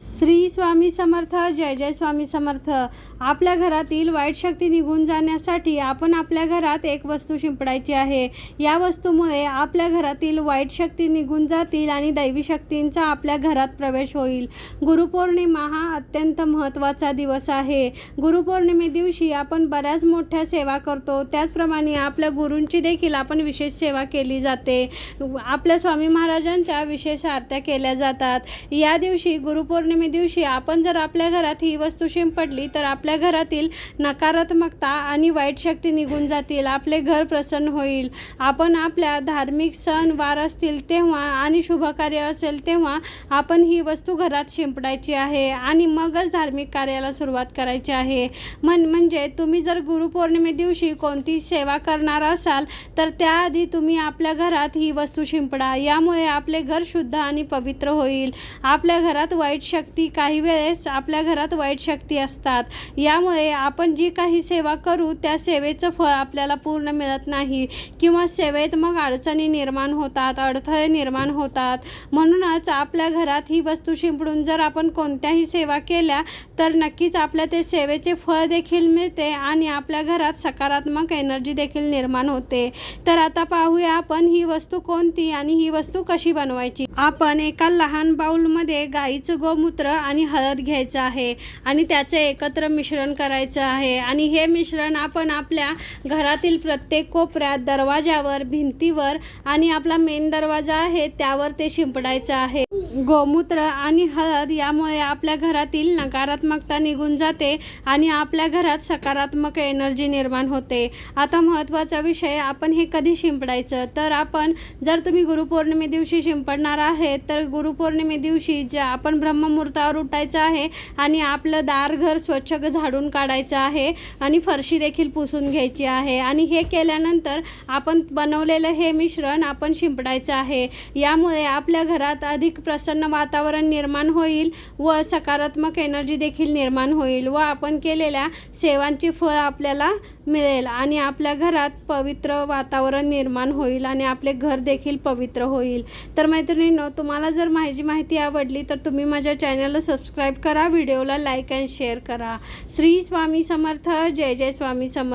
श्री स्वामी समर्थ जय जय स्वामी समर्थ. आपल्या घरातील वाईट शक्ती निघून जाण्यासाठी आपण आपल्या घरात एक वस्तू शिंपडायची आहे. या वस्तूमुळे आपल्या घरातील वाईट शक्ती निघून जातील आणि दैवी शक्तींचा आपल्या घरात प्रवेश होईल. गुरुपौर्णिमा हा अत्यंत महत्त्वाचा दिवस आहे. गुरुपौर्णिमे दिवशी आपण बऱ्याच मोठ्या सेवा करतो. त्याचप्रमाणे आपल्या गुरूंची देखील आपण विशेष सेवा केली जाते. आपल्या स्वामी महाराजांच्या विशेष आरत्या केल्या जातात. या दिवशी गुरुपौर्णिमे दिवशी आपण जर आपल्या घरात ही वस्तू शिंपडली तर आपल्या घरातील नकारात्मकता आणि वाईट शक्ती निघून जातील आपले घर प्रसन्न होईल. आपण आपल्या धार्मिक सण वार असतील तेव्हा आणि शुभकार्य असेल तेव्हा आपण ही वस्तू घरात शिंपडायची आहे आणि मगच धार्मिक कार्याला सुरुवात करायची आहे. म्हण म्हणजे तुम्ही जर गुरुपौर्णिमे दिवशी कोणती सेवा करणार असाल तर त्याआधी तुम्ही आपल्या घरात ही वस्तू शिंपडा. यामुळे आपले घर शुद्ध आणि पवित्र होईल. आपल्या घरात वाईट शक्ती काही वेळेस आपल्या घरात वाईट शक्ती असतात. यामुळे आपण जी काही सेवा करू त्या सेवेचं फळ आपल्याला पूर्ण मिळत नाही. किंवा सेवेत मग अडचणी निर्माण होतात अडथळे निर्माण होतात. म्हणूनच आपल्या घरात ही वस्तू शिंपडून जर आपण कोणत्याही सेवा केल्या तर नक्कीच आपल्या ते सेवेचे फळ देखील मिळते आणि आपल्या घरात सकारात्मक एनर्जी देखील निर्माण होते. तर आता पाहूया आपण ही वस्तू कोणती आणि ही वस्तू कशी बनवायची. आपण एका लहान बाऊलमध्ये गाईचं गोमूत्र आणि हळद घ्यायचं आहे आणि त्याचे एकत्र मिश्रण करायचं आहे. आणि हे मिश्रण आपण आपल्या घरातील प्रत्येक कोपऱ्यात दरवाजावर भिंतीवर आणि आपला मेन दरवाजा आहे त्यावर ते शिंपडायचं आहे. गोमूत्र आणि हळद यामुळे आपल्या घरातील नकारात्मकता निघून जाते आणि आपल्या घरात सकारात्मक एनर्जी निर्माण होते. आता महत्त्वाचा विषय आपण हे कधी शिंपडायचं? तर आपण जर तुम्ही गुरुपौर्णिमे दिवशी शिंपडणार आहे तर गुरुपौर्णिमे दिवशी जे आपण ब्रह्ममुहूर्तावर उठायचं आहे आणि आपलं दार घर स्वच्छ झाडून काढायचं आहे आणि फरशी देखील पुसून घ्यायची आहे आणि हे केल्यानंतर आपण बनवलेलं हे मिश्रण आपण शिंपडायचं आहे. यामुळे आपल्या घरात अधिक प्रस प्रसन्न वातावरण निर्माण होईल व सकारात्मक एनर्जी देखील निर्माण होईल व आपण केलेल्या सेवांची फळ आपल्याला मिळेल आणि आपल्या घरात पवित्र वातावरण निर्माण होईल आणि आपले घर देखील पवित्र होईल. तर मैत्रिणींनो तुम्हाला जर माझी माहिती आवडली तर तुम्ही माझ्या चॅनलला सबस्क्राईब करा व्हिडिओला लाईक अँड शेअर करा. श्री स्वामी समर्थ जय जय स्वामी समर्थ.